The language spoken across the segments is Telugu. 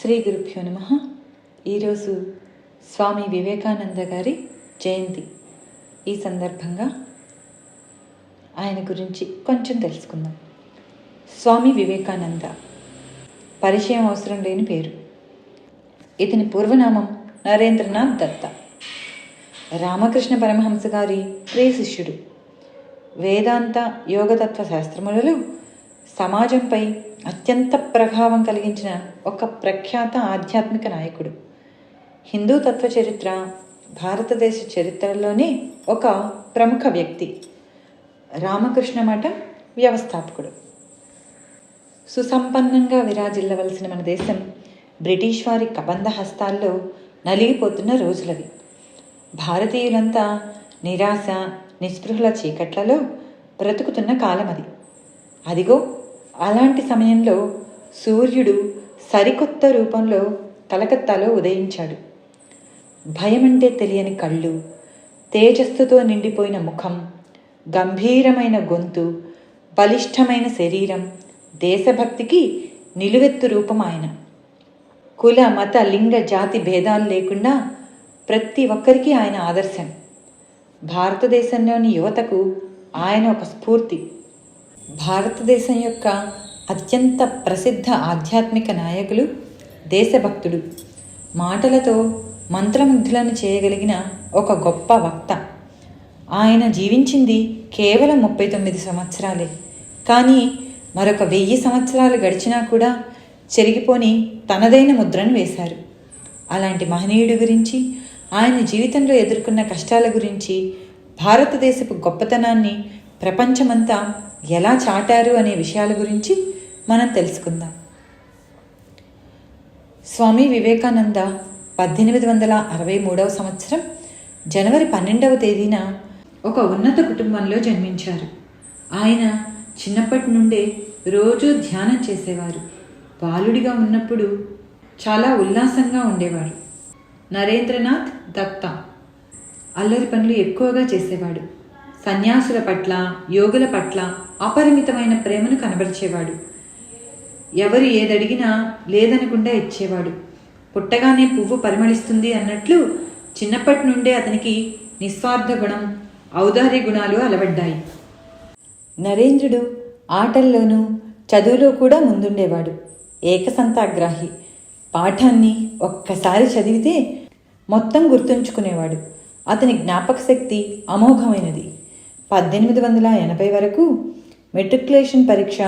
శ్రీ గురుభ్యో నమ. ఈరోజు స్వామి వివేకానంద గారి జయంతి. ఈ సందర్భంగా ఆయన గురించి కొంచెం తెలుసుకుందాం. స్వామి వివేకానంద పరిచయం అవసరం లేని పేరు. ఇతని పూర్వనామం నరేంద్రనాథ్ దత్త. రామకృష్ణ పరమహంస గారి ప్రియ శిష్యుడు. వేదాంత యోగతత్వ శాస్త్రములలో సమాజంపై అత్యంత ప్రభావం కలిగించిన ఒక ప్రఖ్యాత ఆధ్యాత్మిక నాయకుడు. హిందూ తత్వ చరిత్ర భారతదేశ చరిత్రలోనే ఒక ప్రముఖ వ్యక్తి. రామకృష్ణ మఠ వ్యవస్థాపకుడు. సుసంపన్నంగా విరాజిల్లవలసిన మన దేశం బ్రిటిష్ వారి కబంధ హస్తాల్లో నలిగిపోతున్న రోజులవి. భారతీయులంతా నిరాశ నిస్పృహల చీకట్లలో బ్రతుకుతున్న కాలం అది అదిగో అలాంటి సమయంలో సూర్యుడు సరికొత్త రూపంలో కలకత్తాలో ఉదయించాడు. భయమంటే తెలియని కళ్ళు తేజస్సుతో నిండిపోయిన ముఖం గంభీరమైన గొంతు బలిష్టమైన శరీరం దేశభక్తికి నిలువెత్తు రూపం ఆయన. కుల మత లింగ జాతి భేదాలు లేకుండా ప్రతి ఒక్కరికి ఆయన ఆదర్శం. భారతదేశంలోని యువతకు ఆయన ఒక స్ఫూర్తి. భారతదేశం యొక్క అత్యంత ప్రసిద్ధ ఆధ్యాత్మిక నాయకులు దేశభక్తుడు. మాటలతో మంత్రముగ్ధులను చేయగలిగిన ఒక గొప్ప వక్త. ఆయన జీవించింది కేవలం ముప్పై తొమ్మిది సంవత్సరాలే. కానీ మరొక వెయ్యి సంవత్సరాలు గడిచినా కూడా చెరిగిపోని తనదైన ముద్రను వేశారు. అలాంటి మహనీయుడి గురించి ఆయన జీవితంలో ఎదుర్కొన్న కష్టాల గురించి భారతదేశపు గొప్పతనాన్ని ప్రపంచమంతా ఎలా చాటారు అనే విషయాల గురించి మనం తెలుసుకుందాం. స్వామి వివేకానంద పద్దెనిమిది వందల అరవై మూడవ సంవత్సరం జనవరి పన్నెండవ తేదీన ఒక ఉన్నత కుటుంబంలో జన్మించారు. ఆయన చిన్నప్పటి నుండే రోజూ ధ్యానం చేసేవారు. బాలుడిగా ఉన్నప్పుడు చాలా ఉల్లాసంగా ఉండేవాడు నరేంద్రనాథ్ దత్త అల్లరి పనులు ఎక్కువగా చేసేవాడు. సన్యాసుల పట్ల యోగుల పట్ల అపరిమితమైన ప్రేమను కనబరిచేవాడు. ఎవరు ఏదడిగినా లేదనకుండా ఇచ్చేవాడు. పుట్టగానే పువ్వు పరిమళిస్తుంది అన్నట్లు చిన్నప్పటి నుండే అతనికి నిస్వార్థ గుణం ఔదార్య గుణాలు అలవడ్డాయి. నరేంద్రుడు ఆటల్లోనూ చదువులో కూడా ముందుండేవాడు. ఏకసంతాగ్రాహి. పాఠాన్ని ఒక్కసారి చదివితే మొత్తం గుర్తుంచుకునేవాడు. అతని జ్ఞాపక శక్తి అమోఘమైనది. పద్దెనిమిది వందల ఎనభై వరకు మెట్రికులేషన్ పరీక్ష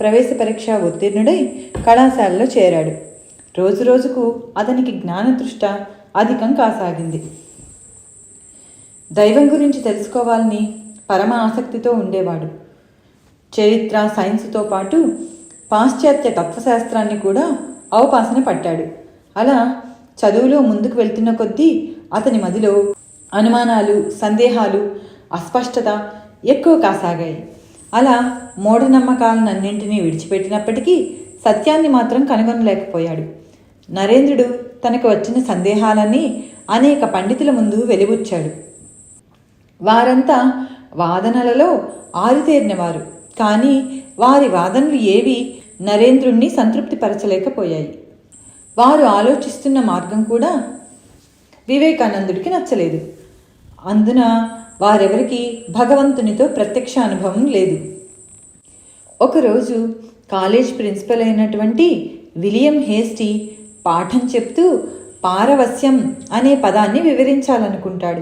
ప్రవేశ పరీక్ష ఉత్తీర్ణుడై కళాశాలలో చేరాడు. రోజు రోజుకు అతనికి జ్ఞానదృష్ట అధికం కాసాగింది. దైవం గురించి తెలుసుకోవాలని పరమ ఆసక్తితో ఉండేవాడు. చరిత్ర సైన్స్తో పాటు పాశ్చాత్య తత్వశాస్త్రాన్ని కూడా అవపాసన పట్టాడు. అలా చదువులో ముందుకు వెళ్తున్న కొద్దీ అతని మదిలో అనుమానాలు సందేహాలు అస్పష్టత ఎక్కువ కాసాగాయి. అలా మూఢనమ్మకాలన్నింటినీ విడిచిపెట్టినప్పటికీ సత్యాన్ని మాత్రం కనుగొనలేకపోయాడు. నరేంద్రుడు తనకు వచ్చిన సందేహాలన్నీ అనేక పండితుల ముందు వెలిబుచ్చాడు. వారంతా వాదనలలో ఆరితేరినవారు. కానీ వారి వాదనలు ఏవి నరేంద్రుణ్ణి సంతృప్తిపరచలేకపోయాయి. వారు ఆలోచిస్తున్న మార్గం కూడా వివేకానందుడికి నచ్చలేదు. అందున వారెవరికి భగవంతునితో ప్రత్యక్ష అనుభవం లేదు. ఒకరోజు కాలేజ్ ప్రిన్సిపల్ అయినటువంటి విలియం హేస్టీ పాఠం చెప్తూ పారవస్యం అనే పదాన్ని వివరించాలనుకుంటాడు.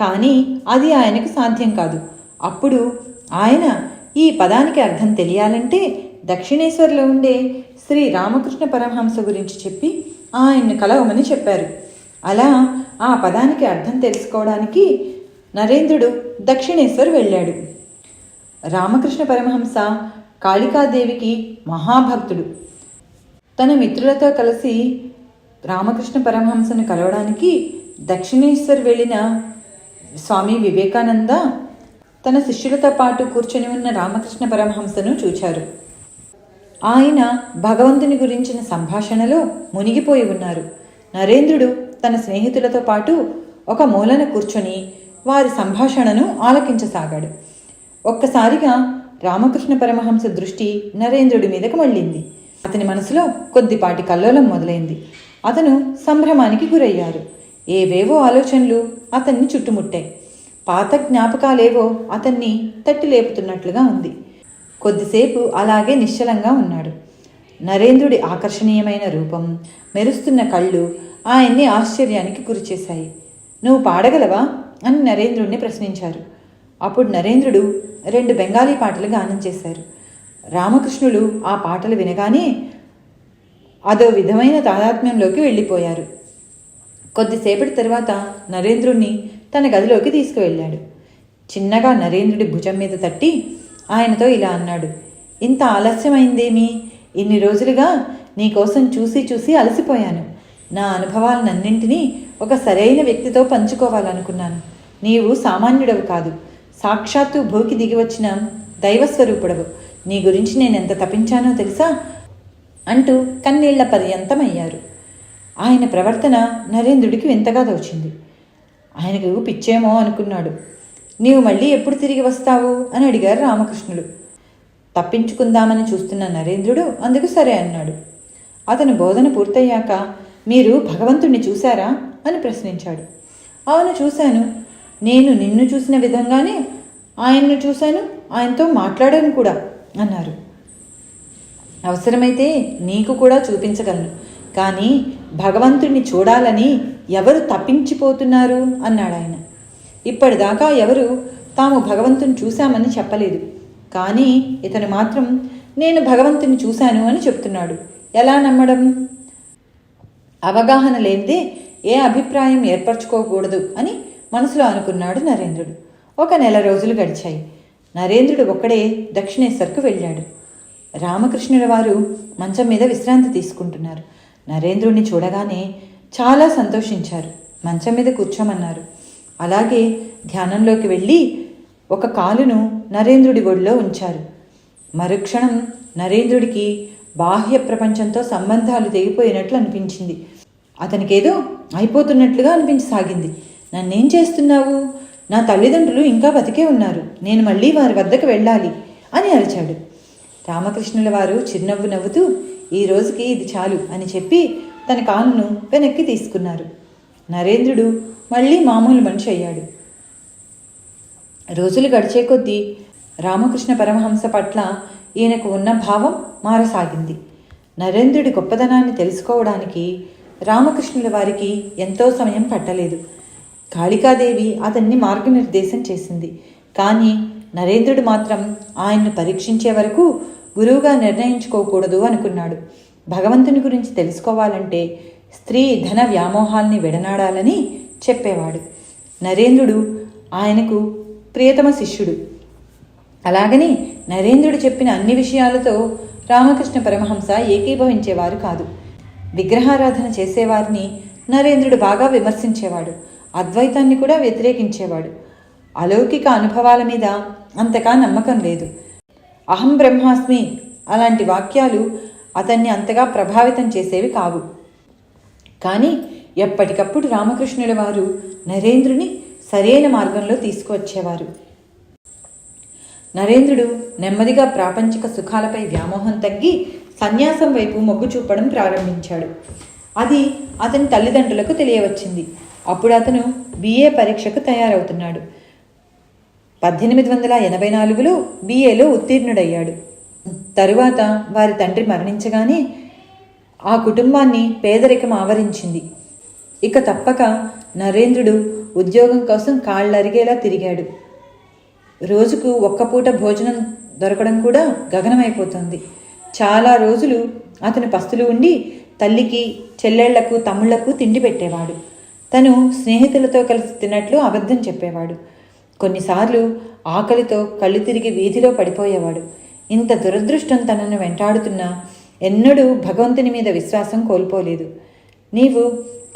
కానీ అది ఆయనకు సాధ్యం కాదు. అప్పుడు ఆయన ఈ పదానికి అర్థం తెలియాలంటే దక్షిణేశ్వర్లో ఉండే శ్రీ రామకృష్ణ పరమహంస గురించి చెప్పి ఆయన్ను కలవమని చెప్పారు. అలా ఆ పదానికి అర్థం తెలుసుకోవడానికి నరేంద్రుడు దక్షిణేశ్వర్ వెళ్ళాడు. రామకృష్ణ పరమహంస కాళికాదేవికి మహాభక్తుడు. తన మిత్రులతో కలిసి రామకృష్ణ పరమహంసను కలవడానికి దక్షిణేశ్వర్ వెళ్ళిన స్వామి వివేకానంద తన శిష్యులతో పాటు కూర్చొని ఉన్న రామకృష్ణ పరమహంసను చూచారు. ఆయన భగవంతుని గురించిన సంభాషణలో మునిగిపోయి ఉన్నారు. నరేంద్రుడు తన స్నేహితులతో పాటు ఒక మూలన కూర్చొని వారి సంభాషణను ఆలకించసాగాడు. ఒక్కసారిగా రామకృష్ణ పరమహంస దృష్టి నరేంద్రుడి మీదకు మళ్ళింది. అతని మనసులో కొద్దిపాటి కల్లోలం మొదలైంది. అతను సంభ్రమానికి గురయ్యారు. ఏవేవో ఆలోచనలు అతన్ని చుట్టుముట్టాయి. పాత జ్ఞాపకాలేవో అతన్ని తట్టి లేపుతున్నట్లుగా ఉంది. కొద్దిసేపు అలాగే నిశ్చలంగా ఉన్నాడు. నరేంద్రుడి ఆకర్షణీయమైన రూపం మెరుస్తున్న కళ్ళు ఆయన్ని ఆశ్చర్యానికి గురిచేశాయి. నువ్వు పాడగలవా? అని నరేంద్రుడిని ప్రశ్నించారు. అప్పుడు నరేంద్రుడు రెండు బెంగాలీ పాటలు గానం చేశారు. రామకృష్ణులు ఆ పాటలు వినగానే అదో విధమైన తాదాత్మ్యంలోకి వెళ్ళిపోయారు. కొద్దిసేపటి తర్వాత నరేంద్రుణ్ణి తన గదిలోకి తీసుకువెళ్ళాడు. చిన్నగా నరేంద్రుడి భుజం మీద తట్టి ఆయనతో ఇలా అన్నాడు. ఇంత ఆలస్యమైందేమి? ఇన్ని రోజులుగా నీకోసం చూసి చూసి అలసిపోయాను. నా అనుభవాలన్నింటినీ ఒక సరైన వ్యక్తితో పంచుకోవాలనుకున్నాను. నీవు సామాన్యుడవు కాదు. సాక్షాత్తు భూకి దిగి వచ్చిన దైవస్వరూపుడవు. నీ గురించి నేను ఎంత తపించానో తెలుసా? అంటూ కన్నీళ్ళ పర్యంతమయ్యారు. ఆయన ప్రవర్తన నరేంద్రుడికి వింతగా తోచింది. ఆయనకు పిచ్చేమో అనుకున్నాడు. నీవు మళ్ళీ ఎప్పుడు తిరిగి వస్తావు? అని అడిగారు రామకృష్ణుడు. తప్పించుకుందామని చూస్తున్న నరేంద్రుడు అందుకు సరే అన్నాడు. అతను బోధన పూర్తయ్యాక మీరు భగవంతుణ్ణి చూశారా? అని ప్రశ్నించాడు. అవును చూశాను. నేను నిన్ను చూసిన విధంగానే ఆయన్ను చూశాను. ఆయనతో మాట్లాడాను కూడా అన్నారు. అవసరమైతే నీకు కూడా చూపించగలను. కానీ భగవంతుణ్ణి చూడాలని ఎవరు తప్పించిపోతున్నారు? అన్నాడు ఆయన. ఇప్పటిదాకా ఎవరు తాము భగవంతుని చూశామని చెప్పలేదు. కానీ ఇతను మాత్రం నేను భగవంతుని చూశాను అని చెప్తున్నాడు. ఎలా నమ్మడం? అవగాహన లేనిదే ఏ అభిప్రాయం ఏర్పరచుకోకూడదు అని మనసులో అనుకున్నాడు నరేంద్రుడు. ఒక నెల రోజులు గడిచాయి. నరేంద్రుడు ఒక్కడే దక్షిణేశ్వర్కు వెళ్ళాడు. రామకృష్ణుల వారు మంచం మీద విశ్రాంతి తీసుకుంటున్నారు. నరేంద్రుడిని చూడగానే చాలా సంతోషించారు. మంచం మీద కూర్చోమన్నారు. అలాగే ధ్యానంలోకి వెళ్ళి ఒక కాలును నరేంద్రుడి ఒడిలో ఉంచారు. మరుక్షణం నరేంద్రుడికి బాహ్య ప్రపంచంతో సంబంధాలు తెగిపోయినట్లు అనిపించింది. అతనికేదో అయిపోతున్నట్లుగా అనిపించసాగింది. నన్నేం చేస్తున్నావు? నా తల్లిదండ్రులు ఇంకా బతికే ఉన్నారు. నేను మళ్ళీ వారి వద్దకు వెళ్ళాలి అని అరిచాడు. రామకృష్ణుల వారు చిరునవ్వు నవ్వుతూ ఈ రోజుకి ఇది చాలు అని చెప్పి తన కాలును వెనక్కి తీసుకున్నారు. నరేంద్రుడు మళ్ళీ మామూలు మనిషి అయ్యాడు. రోజులు గడిచే కొద్దీ రామకృష్ణ పరమహంస పట్ల ఈయనకు ఉన్న భావం మారసాగింది. నరేంద్రుడి గొప్పదనాన్ని తెలుసుకోవడానికి రామకృష్ణుల వారికి ఎంతో సమయం పట్టలేదు. కాళికాదేవి అతన్ని మార్గనిర్దేశం చేసింది. కానీ నరేంద్రుడు మాత్రం ఆయన్ను పరీక్షించే వరకు గురువుగా నిర్ణయించుకోకూడదు అనుకున్నాడు. భగవంతుని గురించి తెలుసుకోవాలంటే స్త్రీ ధన వ్యామోహాల్ని విడనాడాలని చెప్పేవాడు. నరేంద్రుడు ఆయనకు ప్రియతమ శిష్యుడు. అలాగని నరేంద్రుడు చెప్పిన అన్ని విషయాలతో రామకృష్ణ పరమహంస ఏకీభవించేవారు కాదు. విగ్రహారాధన చేసేవారిని నరేంద్రుడు బాగా విమర్శించేవాడు అద్వైతాన్ని కూడా వ్యతిరేకించేవాడు. అలౌకిక అనుభవాల మీద అంతగా నమ్మకం లేదు. అహం బ్రహ్మాస్మి అలాంటి వాక్యాలు అతన్ని అంతగా ప్రభావితం చేసేవి కావు. కానీ ఎప్పటికప్పుడు రామకృష్ణుల వారు నరేంద్రుని సరైన మార్గంలో తీసుకువచ్చేవారు. నరేంద్రుడు నెమ్మదిగా ప్రాపంచిక సుఖాలపై వ్యామోహం తగ్గి సన్యాసం వైపు మొగ్గు చూపడం ప్రారంభించాడు. అది అతని తల్లిదండ్రులకు తెలియవచ్చింది. అప్పుడు అతను బీఏ పరీక్షకు తయారవుతున్నాడు. పద్దెనిమిది వందల ఎనభై నాలుగులో బీఏలో ఉత్తీర్ణుడయ్యాడు. తరువాత వారి తండ్రి మరణించగానే ఆ కుటుంబాన్ని పేదరికం ఆవరించింది. ఇక తప్పక నరేంద్రుడు ఉద్యోగం కోసం కాళ్ళరిగేలా తిరిగాడు. రోజుకు ఒక్క పూట భోజనం దొరకడం కూడా గగనమైపోతుంది. చాలా రోజులు అతను పస్తులు ఉండి తల్లికి చెల్లెళ్ళకు తమ్ముళ్ళకు తిండి పెట్టేవాడు. తను స్నేహితులతో కలిసి తిన్నట్లు అబద్ధం చెప్పేవాడు. కొన్నిసార్లు ఆకలితో కళ్ళు తిరిగి వీధిలో పడిపోయేవాడు. ఇంత దురదృష్టం తనను వెంటాడుతున్నా ఎన్నడూ భగవంతుని మీద విశ్వాసం కోల్పోలేదు. నీవు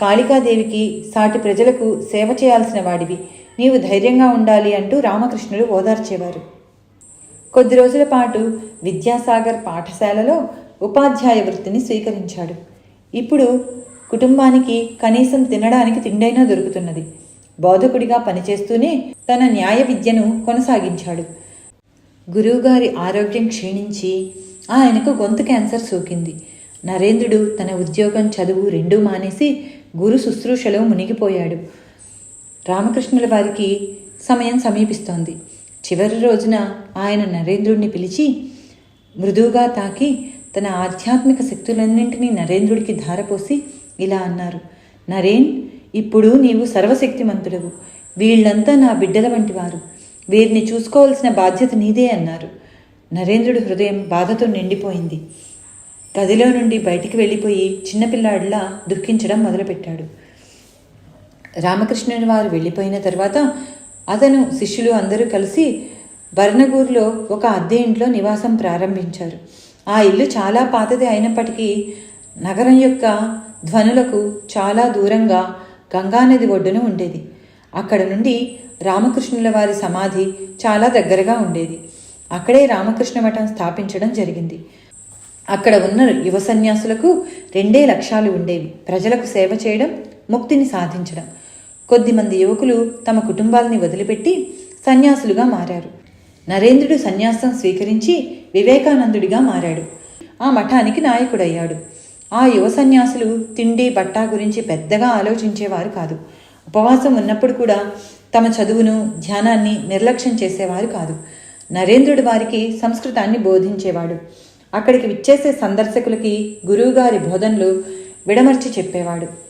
కాళికాదేవికి సాటి ప్రజలకు సేవ చేయాల్సిన వాడివి. నీవు ధైర్యంగా ఉండాలి అంటూ రామకృష్ణుడు ఓదార్చేవారు. కొద్ది రోజుల పాటు విద్యాసాగర్ పాఠశాలలో ఉపాధ్యాయ వృత్తిని స్వీకరించాడు. ఇప్పుడు కుటుంబానికి కనీసం తినడానికి తిండైనా దొరుకుతున్నది. బోధకుడిగా పనిచేస్తూనే తన న్యాయ విద్యను కొనసాగించాడు. గురువుగారి ఆరోగ్యం క్షీణించి ఆయనకు గొంతు క్యాన్సర్ సోకింది. నరేంద్రుడు తన ఉద్యోగం చదువు రెండూ మానేసి గురు శుశ్రూషలో మునిగిపోయాడు. రామకృష్ణుల వారికి సమయం సమీపిస్తోంది. చివరి రోజున ఆయన నరేంద్రుడిని పిలిచి మృదువుగా తాకి తన ఆధ్యాత్మిక శక్తులన్నింటినీ నరేంద్రుడికి ధారపోసి ఇలా అన్నారు నరేన్ ఇప్పుడు నీవు సర్వశక్తిమంతుడవు. వీళ్ళంతా నా బిడ్డల వంటి వారు. వీరిని చూసుకోవాల్సిన బాధ్యత నీదే అన్నారు. నరేంద్రుడి హృదయం బాధతో నిండిపోయింది. గదిలో నుండి బయటికి వెళ్ళిపోయి చిన్నపిల్లాడిలా దుఃఖించడం మొదలుపెట్టాడు. రామకృష్ణుని వారు వెళ్ళిపోయిన తర్వాత అతను శిష్యులు అందరూ కలిసి బర్ణగూరులో ఒక అద్దె ఇంట్లో నివాసం ప్రారంభించారు. ఆ ఇల్లు చాలా పాతది అయినప్పటికీ నగరం యొక్క ధ్వనులకు చాలా దూరంగా గంగానది ఒడ్డున ఉండేది. అక్కడ నుండి రామకృష్ణుల వారి సమాధి చాలా దగ్గరగా ఉండేది. అక్కడే రామకృష్ణ మఠం స్థాపించడం జరిగింది. అక్కడ ఉన్న యువ సన్యాసులకు రెండే లక్ష్యాలు ఉండేవి. ప్రజలకు సేవ చేయడం ముక్తిని సాధించడం. కొద్దిమంది యువకులు తమ కుటుంబాలని వదిలిపెట్టి సన్యాసులుగా మారారు. నరేంద్రుడు సన్యాసం స్వీకరించి వివేకానందుడిగా మారాడు. ఆ మఠానికి నాయకుడయ్యాడు. ఆ యువ సన్యాసులు తిండి బట్ట గురించి పెద్దగా ఆలోచించేవారు కాదు. ఉపవాసం ఉన్నప్పుడు కూడా తమ చదువును ధ్యానాన్ని నిర్లక్ష్యం చేసేవారు కాదు. నరేంద్రుడు వారికి సంస్కృతాన్ని బోధించేవాడు. అక్కడికి విచ్చేసే సందర్శకులకి గురువుగారి బోధనలు విడమర్చి చెప్పేవాడు.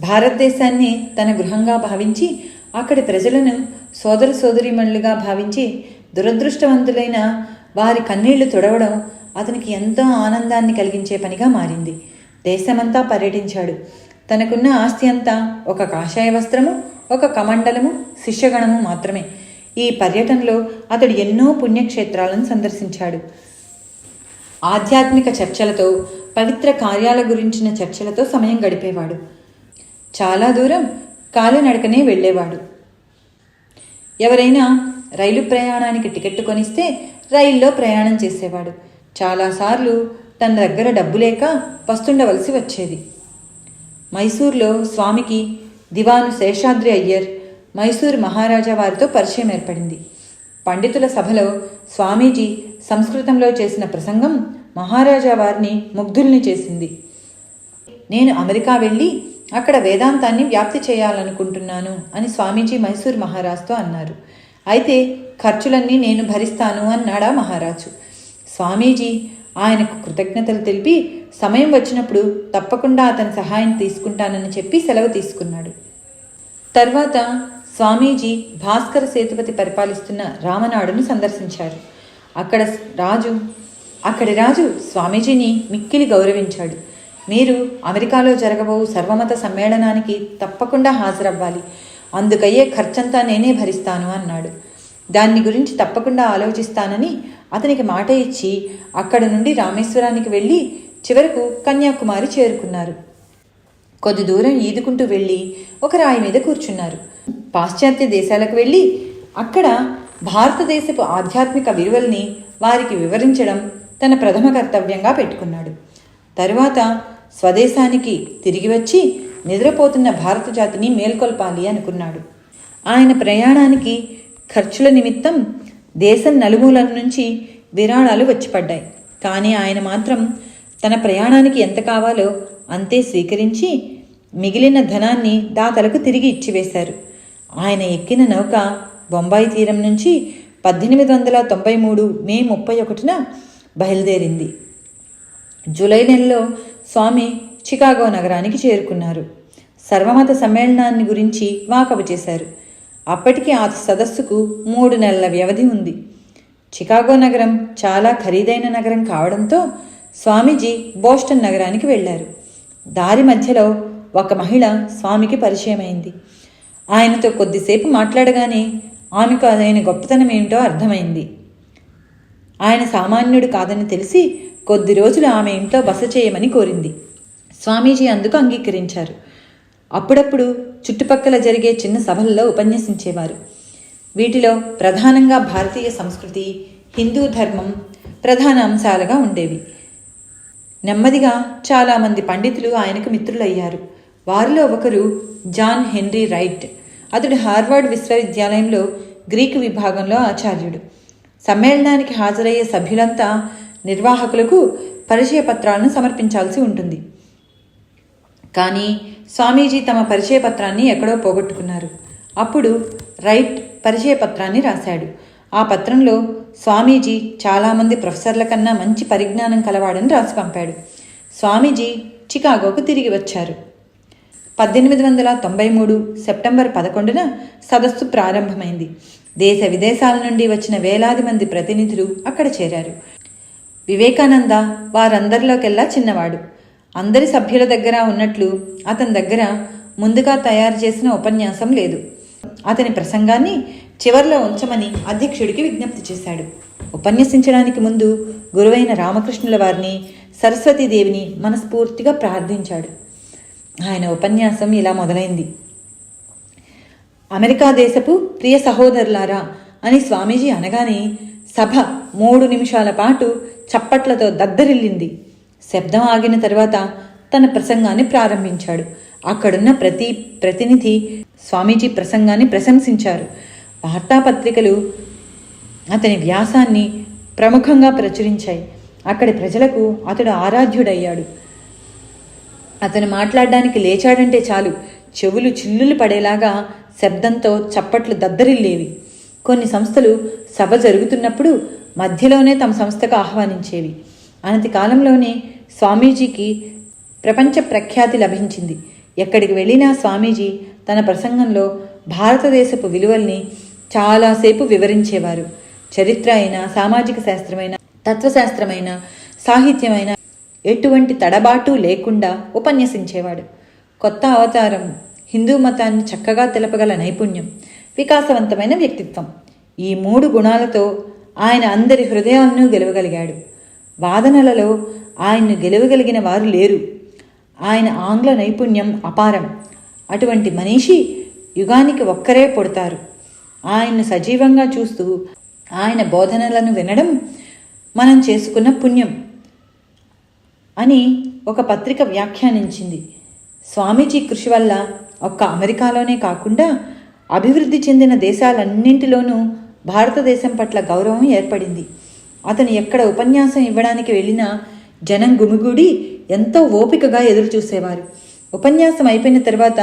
భారతదేశాన్ని తన గృహంగా భావించి అక్కడి ప్రజలను సోదర సోదరీమణులుగా భావించి దురదృష్టవంతులైన వారి కన్నీళ్ళు తుడవడం అతనికి ఎంతో ఆనందాన్ని కలిగించే పనిగా మారింది. దేశమంతా పర్యటించాడు. తనకున్న ఆస్తి అంతా ఒక కాషాయ వస్త్రము ఒక కమండలము శిష్యగణము మాత్రమే. ఈ పర్యటనలో అతడు ఎన్నో పుణ్యక్షేత్రాలను సందర్శించాడు. ఆధ్యాత్మిక చర్చలతో పవిత్ర కార్యాల గురించిన చర్చలతో సమయం గడిపేవాడు. చాలా దూరం కాలినడకనే వెళ్ళేవాడు. ఎవరైనా రైలు ప్రయాణానికి టికెట్ కొనిస్తే రైల్లో ప్రయాణం చేసేవాడు. చాలాసార్లు తన దగ్గర డబ్బు లేక పస్తుండవలసి వచ్చేది. మైసూర్లో స్వామికి దివాను శేషాద్రి అయ్యర్ మైసూర్ మహారాజా వారితో పరిచయం ఏర్పడింది. పండితుల సభలో స్వామీజీ సంస్కృతంలో చేసిన ప్రసంగం మహారాజా వారిని ముగ్ధుల్ని చేసింది. నేను అమెరికా వెళ్ళి అక్కడ వేదాంతాన్ని వ్యాప్తి చేయాలనుకుంటున్నాను అని స్వామీజీ మైసూర్ మహారాజుతో అన్నారు. అయితే ఖర్చులన్నీ నేను భరిస్తాను అన్నాడా మహారాజు. స్వామీజీ ఆయనకు కృతజ్ఞతలు తెలిపి సమయం వచ్చినప్పుడు తప్పకుండా అతని సహాయం తీసుకుంటానని చెప్పి సెలవు తీసుకున్నాడు. తర్వాత స్వామీజీ భాస్కర సేతుపతి పరిపాలిస్తున్న రామనాడును సందర్శించారు. అక్కడ రాజు అక్కడి రాజు స్వామీజీని మిక్కిలి గౌరవించాడు. మీరు అమెరికాలో జరగబోవు సర్వమత సమ్మేళనానికి తప్పకుండా హాజరవ్వాలి. అందుకయ్యే ఖర్చంతా నేనే భరిస్తాను అన్నాడు. దాన్ని గురించి తప్పకుండా ఆలోచిస్తానని అతనికి మాట ఇచ్చి అక్కడ నుండి రామేశ్వరానికి వెళ్ళి చివరకు కన్యాకుమారి చేరుకున్నారు. కొద్ది దూరం ఈదుకుంటూ వెళ్ళి ఒక రాయి మీద కూర్చున్నారు. పాశ్చాత్య దేశాలకు వెళ్ళి అక్కడ భారతదేశపు ఆధ్యాత్మిక విలువల్ని వారికి వివరించడం తన ప్రథమ కర్తవ్యంగా పెట్టుకున్నాడు. తరువాత స్వదేశానికి తిరిగి వచ్చి నిద్రపోతున్న భారత జాతిని మేల్కొల్పాలి అనుకున్నాడు. ఆయన ప్రయాణానికి ఖర్చుల నిమిత్తం దేశం నలుమూలల నుంచి విరాళాలు వచ్చిపడ్డాయి. కానీ ఆయన మాత్రం తన ప్రయాణానికి ఎంత కావాలో అంతే స్వీకరించి మిగిలిన ధనాన్ని దాతలకు తిరిగి ఇచ్చివేశారు. ఆయన ఎక్కిన నౌక బొంబాయి తీరం నుంచి పద్దెనిమిది వందల తొంభై మూడు మే ముప్పై ఒకటిన బయలుదేరింది. జూలై నెలలో స్వామి చికాగో నగరానికి చేరుకున్నారు. సర్వమత సమ్మేళనాన్ని గురించి వాకపు చేశారు. అప్పటికి ఆ సదస్సుకు మూడు నెలల వ్యవధి ఉంది. చికాగో నగరం చాలా ఖరీదైన నగరం కావడంతో స్వామీజీ బోస్టన్ నగరానికి వెళ్ళారు. దారి మధ్యలో ఒక మహిళ స్వామికి పరిచయమైంది. ఆయనతో కొద్దిసేపు మాట్లాడగానే ఆమెకు అదైన గొప్పతనం ఏమిటో అర్థమైంది. ఆయన సామాన్యుడు కాదని తెలిసి కొద్ది రోజులు ఆమె ఇంట్లో బస చేయమని కోరింది. స్వామీజీ అందుకు అంగీకరించారు. అప్పుడప్పుడు చుట్టుపక్కల జరిగే చిన్న సభల్లో ఉపన్యసించేవారు. వీటిలో ప్రధానంగా భారతీయ సంస్కృతి హిందూ ధర్మం ప్రధాన అంశాలుగా ఉండేవి. నెమ్మదిగా చాలామంది పండితులు ఆయనకు మిత్రులయ్యారు. వారిలో ఒకరు జాన్ హెన్రీ రైట్ అతడు హార్వర్డ్ విశ్వవిద్యాలయంలో గ్రీకు విభాగంలో ఆచార్యుడు. సమ్మేళనానికి హాజరయ్యే సభ్యులంతా నిర్వాహకులకు పరిచయ పత్రాలను సమర్పించాల్సి ఉంటుంది. కానీ స్వామీజీ తమ పరిచయ పత్రాన్ని ఎక్కడో పోగొట్టుకున్నారు. అప్పుడు రైట్ పరిచయ పత్రాన్ని రాశాడు. ఆ పత్రంలో స్వామీజీ చాలామంది ప్రొఫెసర్ల కన్నా మంచి పరిజ్ఞానం కలవాడని రాసి పంపాడు. స్వామీజీ చికాగోకు తిరిగి వచ్చారు. పద్దెనిమిది వందల తొంభై మూడు సెప్టెంబర్ పదకొండున సదస్సు ప్రారంభమైంది. దేశ విదేశాల నుండి వచ్చిన వేలాది మంది ప్రతినిధులు అక్కడ చేరారు. వివేకానంద వారందరిలోకెల్లా చిన్నవాడు. అందరి సభ్యుల దగ్గర ఉన్నట్లు అతని దగ్గర ముందుగా తయారు చేసిన ఉపన్యాసం లేదు. అతని ప్రసంగాన్ని చివర్లో ఉంచమని అధ్యక్షుడికి విజ్ఞప్తి చేశాడు. ఉపన్యసించడానికి ముందు గురువైన రామకృష్ణుల వారిని సరస్వతీదేవిని మనస్ఫూర్తిగా ప్రార్థించాడు. ఆయన ఉపన్యాసం ఇలా మొదలైంది. అమెరికా దేశపు ప్రియ సహోదరులారా అని స్వామీజీ అనగానే సభ మూడు నిమిషాల పాటు చప్పట్లతో దద్దరిల్లింది. శబ్దం ఆగిన తర్వాత తన ప్రసంగాన్ని ప్రారంభించాడు. అక్కడున్న ప్రతి ప్రతినిధి స్వామీజీ ప్రసంగాన్ని ప్రశంసించారు. వార్తాపత్రికలు అతని వ్యాసాన్ని ప్రముఖంగా ప్రచురించాయి. అక్కడి ప్రజలకు అతడు ఆరాధ్యుడయ్యాడు. అతను మాట్లాడడానికి లేచాడంటే చాలు. చెవులు చిల్లులు పడేలాగా శబ్దంతో చప్పట్లు దద్దరిల్లేవి. కొన్ని సంస్థలు సభ జరుగుతున్నప్పుడు మధ్యలోనే తమ సంస్థకు ఆహ్వానించేవి. అనతి కాలంలోనే స్వామీజీకి ప్రపంచ ప్రఖ్యాతి లభించింది. ఎక్కడికి వెళ్ళినా స్వామీజీ తన ప్రసంగంలో భారతదేశపు విలువల్ని చాలాసేపు వివరించేవారు. చరిత్ర అయినా సామాజిక శాస్త్రమైన తత్వశాస్త్రమైన సాహిత్యమైన ఎటువంటి తడబాటు లేకుండా ఉపన్యసించేవాడు. కొత్త అవతారం హిందూ మతాన్ని చక్కగా తెలపగల నైపుణ్యం వికాసవంతమైన వ్యక్తిత్వం ఈ మూడు గుణాలతో ఆయన అందరి హృదయాలను గెలవగలిగాడు. వాదనలలో ఆయన్ను గెలవగలిగిన వారు లేరు. ఆయన ఆంగ్ల నైపుణ్యం అపారం. అటువంటి మనిషి యుగానికి ఒక్కరే పుడతారు. ఆయన్ను సజీవంగా చూస్తూ ఆయన బోధనలను వినడం మనం చేసుకున్న పుణ్యం అని ఒక పత్రిక వ్యాఖ్యానించింది. స్వామీజీ కృషి వల్ల ఒక్క అమెరికాలోనే కాకుండా అభివృద్ధి చెందిన దేశాలన్నింటిలోనూ భారతదేశం పట్ల గౌరవం ఏర్పడింది. అతను ఎక్కడ ఉపన్యాసం ఇవ్వడానికి వెళ్ళినా జనం గుమిగూడి ఎంతో ఓపికగా ఎదురు చూసేవారు ఉపన్యాసం అయిపోయిన తర్వాత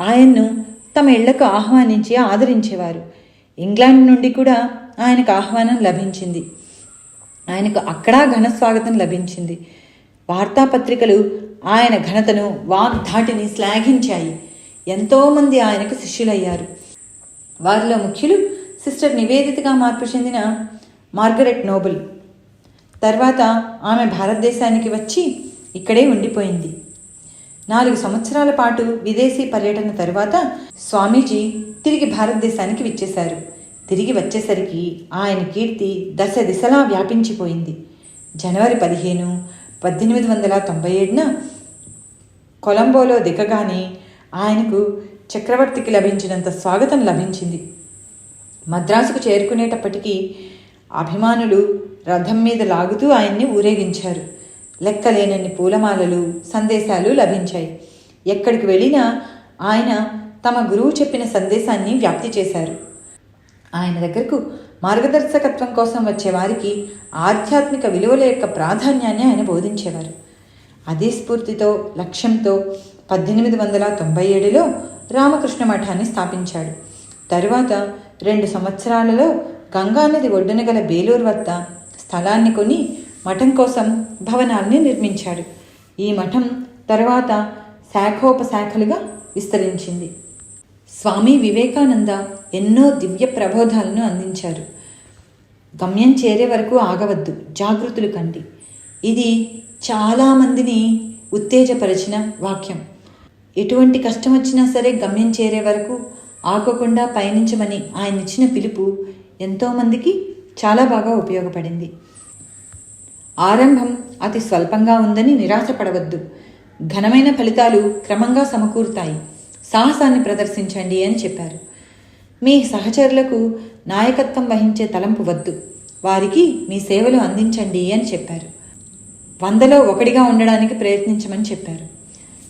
ఆయన్ను తమ ఇళ్ళకు ఆహ్వానించి ఆదరించేవారు. ఇంగ్లాండ్ నుండి కూడా ఆయనకు ఆహ్వానం లభించింది. ఆయనకు అక్కడా ఘన స్వాగతం లభించింది. వార్తాపత్రికలు ఆయన ఘనతను వాగ్ధాటిని శ్లాఘించాయి. ఎంతోమంది ఆయనకు శిష్యులయ్యారు. వారిలో ముఖ్యులు సిస్టర్ నివేదితగా మార్పు చెందిన మార్గరెట్ నోబుల్. తర్వాత ఆమె భారతదేశానికి వచ్చి ఇక్కడే ఉండిపోయింది. నాలుగు సంవత్సరాల పాటు విదేశీ పర్యటన తర్వాత స్వామీజీ తిరిగి భారతదేశానికి విచ్చేశారు. తిరిగి వచ్చేసరికి ఆయన కీర్తి దశ దిశలా వ్యాపించిపోయింది. జనవరి పదిహేను పద్దెనిమిది వందల తొంభై ఏడున కొలంబోలో దిగగానే ఆయనకు చక్రవర్తికి లభించినంత స్వాగతం లభించింది. మద్రాసుకు చేరుకునేటప్పటికీ అభిమానులు రథం మీద లాగుతూ ఆయన్ని ఊరేగించారు. లెక్కలేనన్ని పూలమాలలు సందేశాలు లభించాయి. ఎక్కడికి వెళ్ళినా ఆయన తమ గురువు చెప్పిన సందేశాన్ని వ్యాప్తి చేశారు. ఆయన దగ్గరకు మార్గదర్శకత్వం కోసం వచ్చే వారికి ఆధ్యాత్మిక విలువల యొక్క ప్రాధాన్యాన్ని ఆయన బోధించేవారు. అదే స్ఫూర్తితో లక్ష్యంతో పద్దెనిమిది వందల తొంభై ఏడులో రామకృష్ణ మఠాన్ని స్థాపించాడు. తరువాత రెండు సంవత్సరాలలో గంగానది ఒడ్డున గల బేలూరు వద్ద స్థలాన్ని కొని మఠం కోసం భవనాల్ని నిర్మించాడు. ఈ మఠం తర్వాత శాఖోపశాఖలుగా విస్తరించింది. స్వామి వివేకానంద ఎన్నో దివ్య ప్రబోధాలను అందించారు. గమ్యం చేరే వరకు ఆగవద్దు జాగృతులు కండి. ఇది చాలామందిని ఉత్తేజపరిచిన వాక్యం. ఎటువంటి కష్టం వచ్చినా సరే గమ్యం చేరే వరకు ఆగకుండా పయనించమని ఆయన ఇచ్చిన పిలుపు ఎంతోమందికి చాలా బాగా ఉపయోగపడింది. ఆరంభం అతి స్వల్పంగా ఉందని నిరాశపడవద్దు. ఘనమైన ఫలితాలు క్రమంగా సమకూరుతాయి. సాహసాన్ని ప్రదర్శించండి అని చెప్పారు. మీ సహచరులకు నాయకత్వం వహించే తలంపు వద్దు. వారికి మీ సేవలు అందించండి అని చెప్పారు. వందలో ఒకటిగా ఉండడానికి ప్రయత్నించమని చెప్పారు.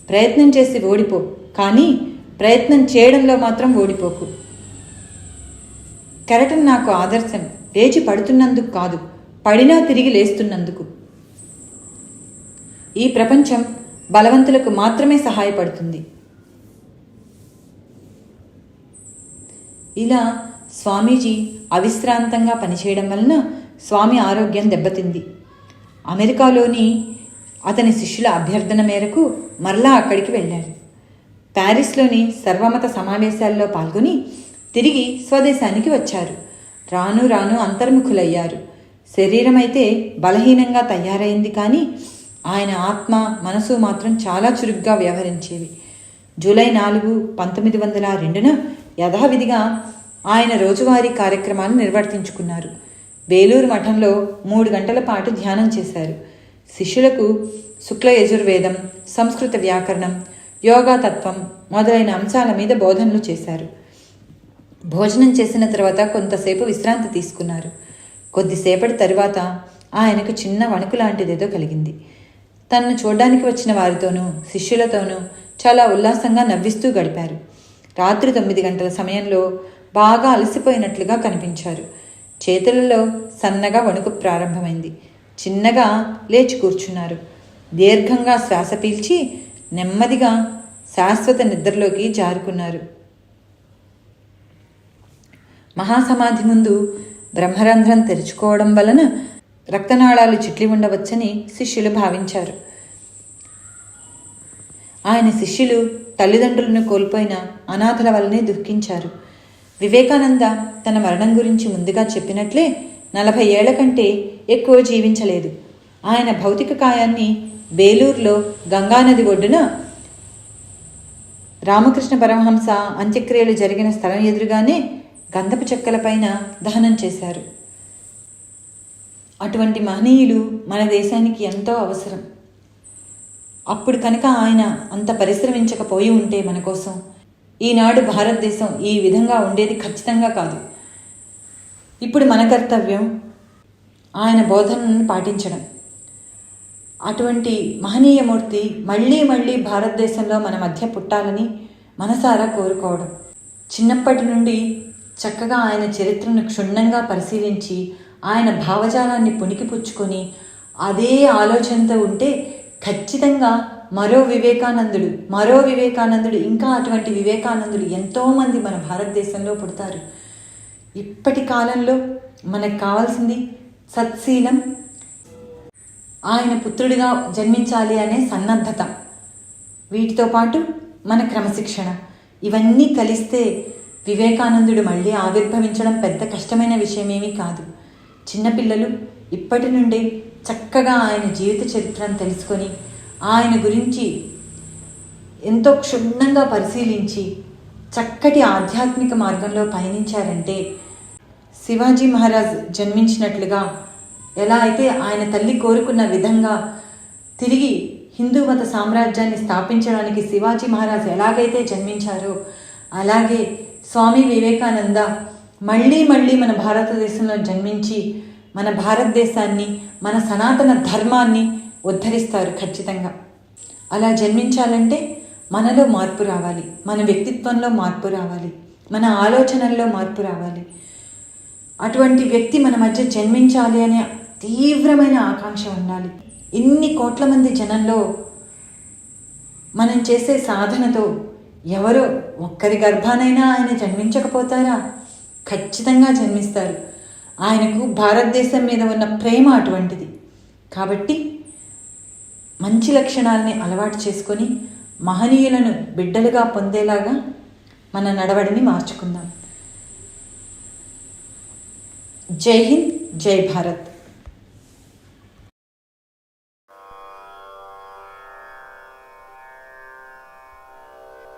ప్రయత్నం చేసి ఓడిపో కానీ ప్రయత్నం చేయడంలో మాత్రం ఓడిపోకు. కెరటన్ నాకు ఆదర్శం. లేచి పడుతున్నందుకు కాదు పడినా తిరిగి లేస్తున్నందుకు. ఈ ప్రపంచం బలవంతులకు మాత్రమే సహాయపడుతుంది. ఇలా స్వామీజీ అవిశ్రాంతంగా పనిచేయడం వలన స్వామి ఆరోగ్యం దెబ్బతింది. అమెరికాలోని అతని శిష్యుల అభ్యర్థన మేరకు మరలా అక్కడికి వెళ్ళారు. ప్యారిస్లోని సర్వమత సమావేశాల్లో పాల్గొని తిరిగి స్వదేశానికి వచ్చారు. రాను రాను అంతర్ముఖులయ్యారు. శరీరమైతే బలహీనంగా తయారైంది కానీ ఆయన ఆత్మ మనసు మాత్రం చాలా చురుగ్గా వ్యవహరించేవి. జూలై నాలుగు పంతొమ్మిది వందల రెండున యథావిధిగా ఆయన రోజువారీ కార్యక్రమాలు నిర్వర్తించుకున్నారు. వేలూరు మఠంలో మూడు గంటల పాటు ధ్యానం చేశారు. శిష్యులకు శుక్ల యజుర్వేదం సంస్కృత వ్యాకరణం యోగా తత్వం మొదలైన అంశాల మీద బోధనలు చేశారు. భోజనం చేసిన తర్వాత కొంతసేపు విశ్రాంతి తీసుకున్నారు. కొద్దిసేపటి తరువాత ఆయనకు చిన్న వణుకు లాంటిదేదో కలిగింది. తనను చూడడానికి వచ్చిన వారితోనూ శిష్యులతోనూ చాలా ఉల్లాసంగా నవ్విస్తూ గడిపారు. రాత్రి తొమ్మిది గంటల సమయంలో బాగా అలసిపోయినట్లుగా కనిపించారు. చేతులలో సన్నగా వణుకు ప్రారంభమైంది. చిన్నగా లేచి కూర్చున్నారు. దీర్ఘంగా శ్వాస పీల్చి నెమ్మదిగా శాశ్వత నిద్రలోకి జారుకున్నారు. మహాసమాధి ముందు బ్రహ్మరంధ్రం తెరుచుకోవడం వలన రక్తనాళాలు చిట్లి ఉండవచ్చని శిష్యులు భావించారు. ఆయన శిష్యులు తల్లిదండ్రులను కోల్పోయిన అనాథల వల్లనే దుఃఖించారు. వివేకానంద తన మరణం గురించి ముందుగా చెప్పినట్లే నలభై ఏళ్ళ కంటే ఎక్కువ జీవించలేదు. ఆయన భౌతిక కాయాన్ని బేలూరులో గంగానది ఒడ్డున రామకృష్ణ పరమహంస అంత్యక్రియలు జరిగిన స్థలం ఎదురుగానే గంధపు చెక్కలపైన దహనం చేశారు. అటువంటి మహనీయులు మన దేశానికి ఎంతో అవసరం. అప్పుడు కనుక ఆయన అంత పరిశ్రమించకపోయి ఉంటే మన కోసం ఈనాడు భారతదేశం ఈ విధంగా ఉండేది ఖచ్చితంగా కాదు. ఇప్పుడు మన కర్తవ్యం ఆయన బోధనలను పాటించడం. అటువంటి మహనీయమూర్తి మళ్ళీ మళ్ళీ భారతదేశంలో మన మధ్య పుట్టాలని మనసారా కోరుకోవడం. చిన్నప్పటి నుండి చక్కగా ఆయన చరిత్రను క్షుణ్ణంగా పరిశీలించి ఆయన భావజాలాన్ని పుణికిపుచ్చుకొని అదే ఆలోచనతో ఉంటే ఖచ్చితంగా మరో వివేకానందుడు మరో వివేకానందుడు ఇంకా అటువంటి వివేకానందుడు ఎంతోమంది మన భారతదేశంలో పుడతారు. ఇప్పటి కాలంలో మనకు కావాల్సింది సత్శీలం ఆయన పుత్రుడిగా జన్మించాలి అనే సన్నద్ధత. వీటితో పాటు మన క్రమశిక్షణ. ఇవన్నీ కలిస్తే వివేకానందుడు మళ్ళీ ఆవిర్భవించడం పెద్ద కష్టమైన విషయమేమీ కాదు. చిన్నపిల్లలు ఇప్పటి నుండే చక్కగా ఆయన జీవిత చరిత్రను తెలుసుకొని ఆయన గురించి ఎంతో క్షుణ్ణంగా పరిశీలించి చక్కటి ఆధ్యాత్మిక మార్గంలో పయనించారంటే శివాజీ మహారాజ్ జన్మించినట్లుగా ఎలా అయితే ఆయన తల్లి కోరుకున్న విధంగా తిరిగి హిందూ మత సామ్రాజ్యాన్ని స్థాపించడానికి శివాజీ మహారాజ్ ఎలాగైతే జన్మించారో అలాగే స్వామి వివేకానంద మళ్ళీ మళ్ళీ మన భారతదేశంలో జన్మించి మన భారతదేశాన్ని మన సనాతన ధర్మాన్ని ఉద్ధరిస్తారు ఖచ్చితంగా. అలా జన్మించాలంటే మనలో మార్పు రావాలి మన వ్యక్తిత్వంలో మార్పు రావాలి మన ఆలోచనల్లో మార్పు రావాలి. అటువంటి వ్యక్తి మన మధ్య జన్మించాలి అనే తీవ్రమైన ఆకాంక్ష ఉండాలి. ఇన్ని కోట్ల మంది జనంలో మనం చేసే సాధనతో ఎవరో ఒక్కరి గర్భానైనా ఆయన జన్మించకపోతారా? ఖచ్చితంగా జన్మిస్తారు. ఆయనకు భారతదేశం మీద ఉన్న ప్రేమ అటువంటిది. కాబట్టి మంచి లక్షణాలని అలవాటు చేసుకొని మహనీయులను బిడ్డలుగా పొందేలాగా మన నడవడిని మార్చుకుందాం. జై హింద్ జై భారత్.